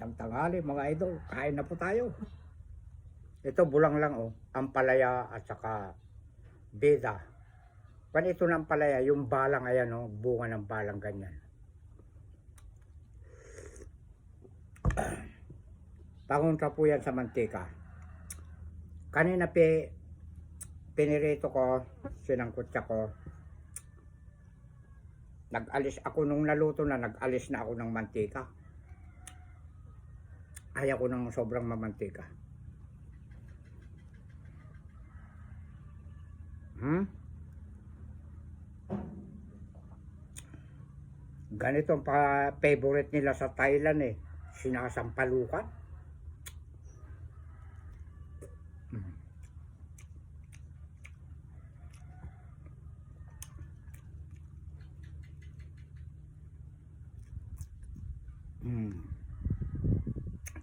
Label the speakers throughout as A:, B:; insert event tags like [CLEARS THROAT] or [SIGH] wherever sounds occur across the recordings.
A: ng tanghali mga idol. Kain na po tayo. Ito bulang lang oh. Ampalaya at saka beda. Pan ito ng ampalaya, yung balang ayan oh. Bunga ng balang ganyan. [CLEARS THROAT] Pangunta po yan sa mantika. Kanina pe pinirito ko, sinangkot ko. Nag-alis ako nung naluto na, nag-alis na ako ng mantika. Ayaw ko ng sobrang mamantika. Hmm? Ganito ang favorite nila sa Thailand eh. Sinasampalukan. Hmm.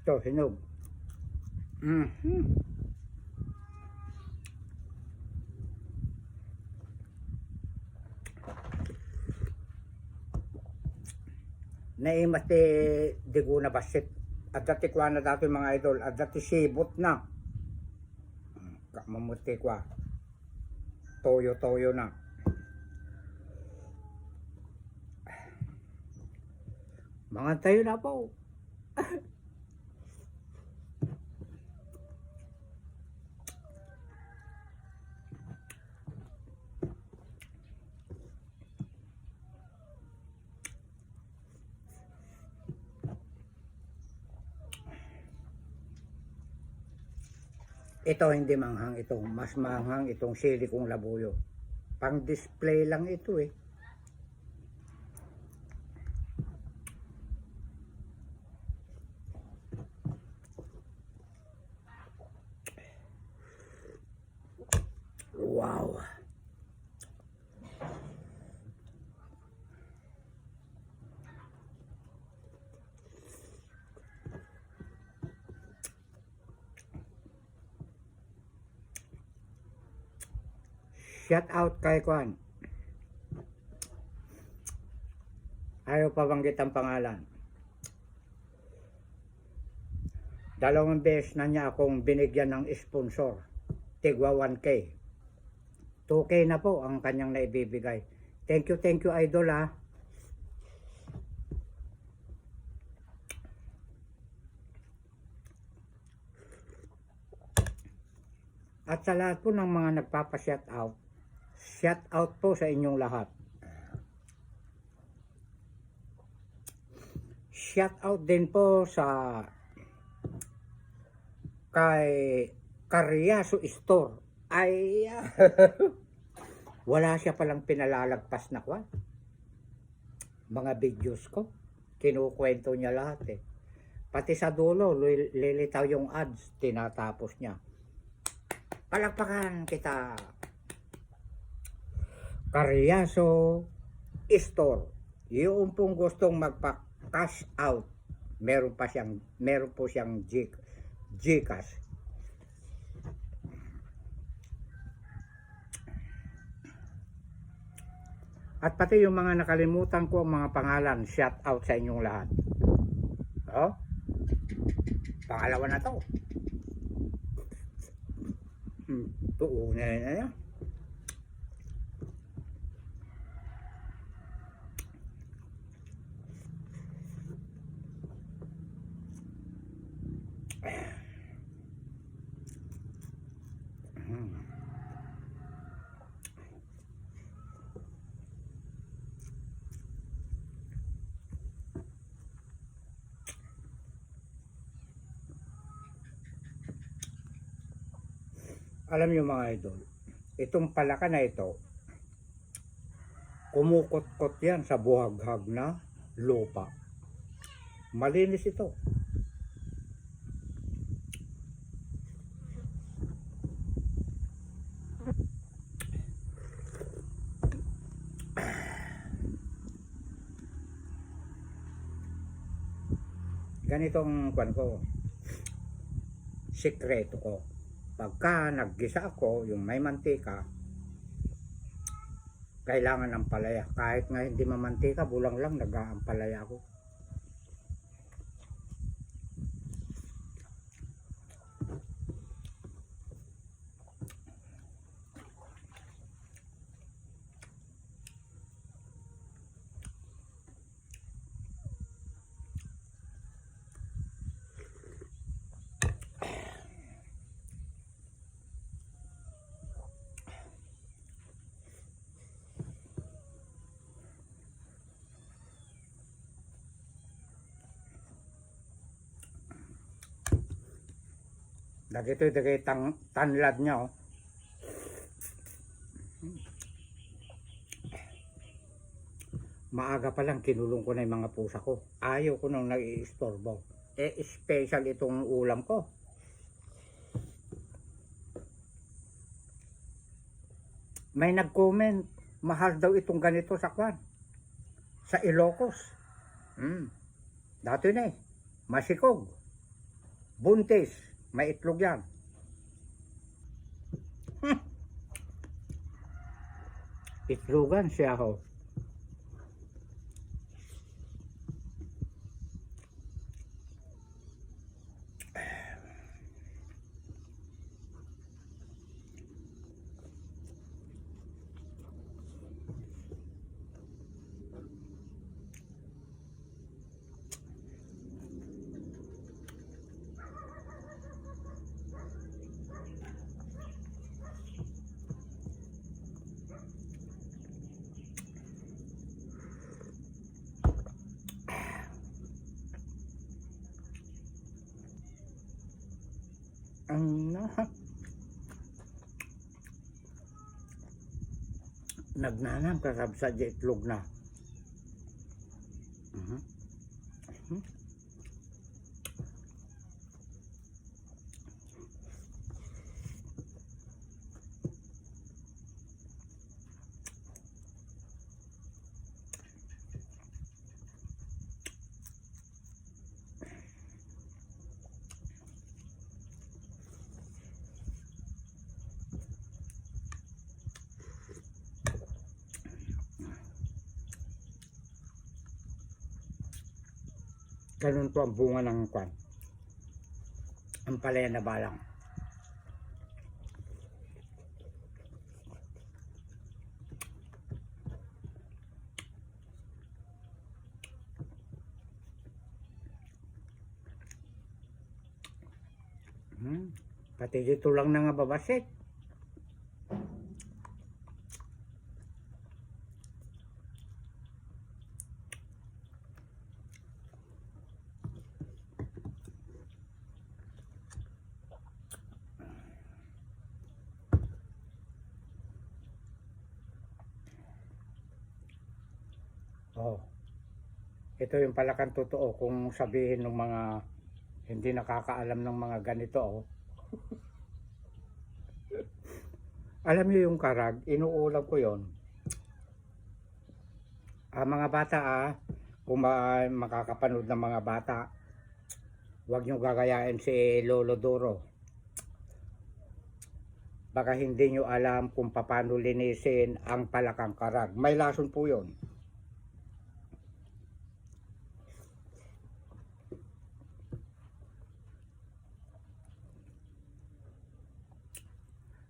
A: Ito, hinog. Mm. Naimas ti di ko na basit. At dati kwa na dati mga idol. At dati sibot na. Mamuti kwa. Toyo-toyo na. Mga tayo na po. [LAUGHS] Ito hindi manghang ito. Mas manghang itong sili kong labuyo. Pang display lang ito eh. Shout out kay Kwan. Ayaw pa banggit ang pangalan. Dalawang beses na niya akong binigyan ng sponsor. Tigwa 1K. 2K na po ang kanyang naibibigay. Thank you, thank you, idol ah. At sa lahat po ng mga nagpapa-shout out, shout out po sa inyong lahat. Shout out din po sa kay Carriazo Store. Ay, [LAUGHS] wala siya palang pinalalagpas na kwan. Mga videos ko, kinukwento niya lahat eh. Pati sa dulo, li- lilitaw yung ads, tinatapos niya. Palakpakan kita. Carriazo Store. Yung pong gustong magpa-cash out, meron pa siyang, meron po siyang G, Gcash. At pati yung mga nakalimutan ko ang mga pangalan, shout out sa inyong lahat. Oh? Pangalawa na to. Hmm, tuo na yun. Alam niyo mga idol, itong palaka na ito, kumukot-kot yan sa buhaghag na lupa. Malinis ito. Ganitong kwan ko, sikreto ko pagka naggisa ako, yung may mantika, kailangan ng palaya. Kahit nga hindi mamantika, bulang lang, nag-aampalaya ako. Dagito dagay tang tanlad niya oh. Maaga pa lang kinulong ko na yung mga pusa ko. Ayaw ko nang nag-iistorbo. Eh, special itong ulam ko. May nag-comment, mahal daw itong ganito sa kwan. Sa Ilocos. Hmm. Dati na eh. Masikog. Buntis. May itlog yan. Itlogan siya ho. Ang na. Nagnanam ka sab sa itlog na. Ganun to ang bunga ng kwan. Ang palaya na balang. Hmm. Pati dito lang na nga babasit. Oh. Ito yung palakang totoo kung sabihin ng mga hindi nakakaalam ng mga ganito. Oh. Alam niyo yung karag, inuulam ko yon. Ah, mga bata ah, kung ma- makakapanood ng mga bata, huwag niyo gagayain si Lolo Doro. Baka hindi niyo alam kung paano linisin ang palakang karag. May lason po yon.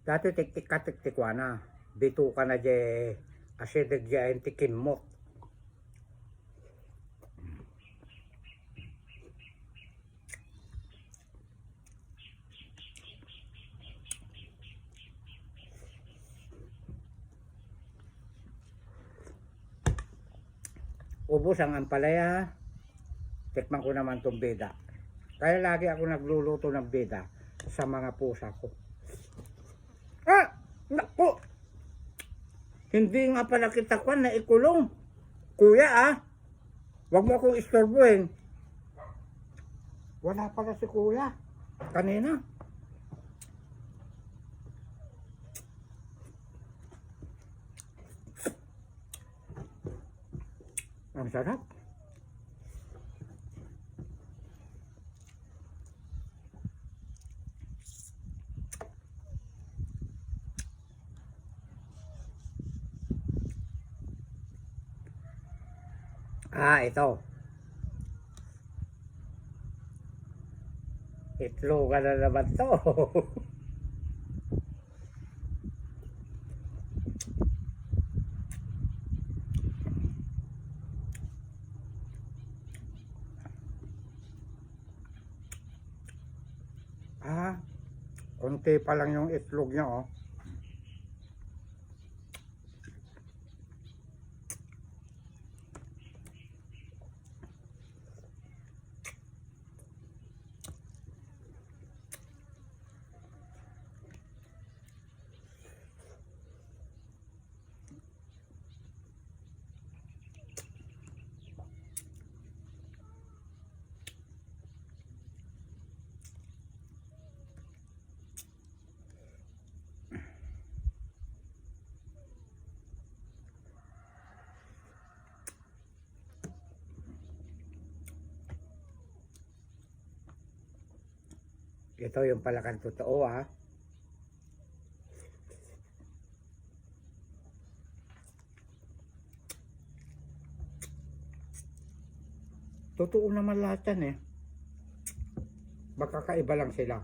A: Dati tiktik ka tiktikwana. Bito ka na je asidig je ang tikim mo. Ubus ang ampalaya. Tikman ko naman tong beda. Kaya lagi ako nagluluto ng beda sa mga pusa ko. Ah! Naku! Hindi nga pala kita kwan na ikulong. Kuya ah! Huwag mo akong istorbohin. Wala pala si kuya. Kanina. Ang sarap. Ah, ito. Itlogan na naman to. [LAUGHS] ah, konti pa lang yung itlog niya, oh. Ito yung palakang totoo ah. Totoo naman lahat yan eh. Magkakaiba lang sila.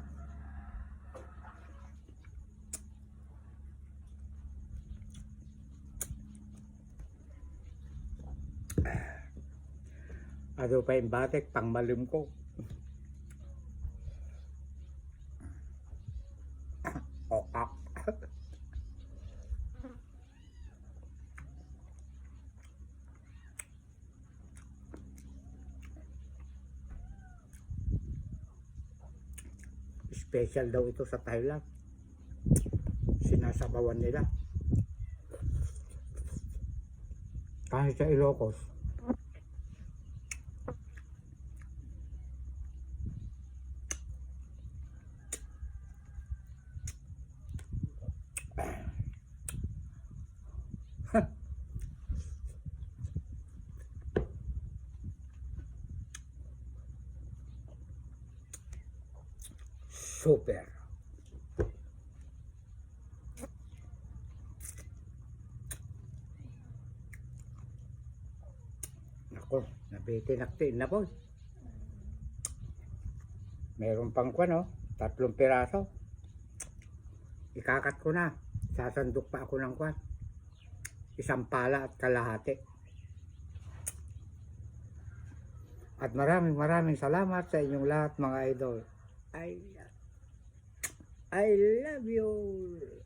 A: Ano pa yung batik, pang malim ko. O, ah. Special daw ito sa Thailand. Sinasabawan nila. Kahit sa Ilocos. Super. Ako, nabitinaktin na po. Meron pang kwan, oh, tatlong piraso. Ikakat ko na. Sasandok pa ako ng kwan. Isang pala at kalahati. At maraming maraming salamat sa inyong lahat mga idol. I, I love you.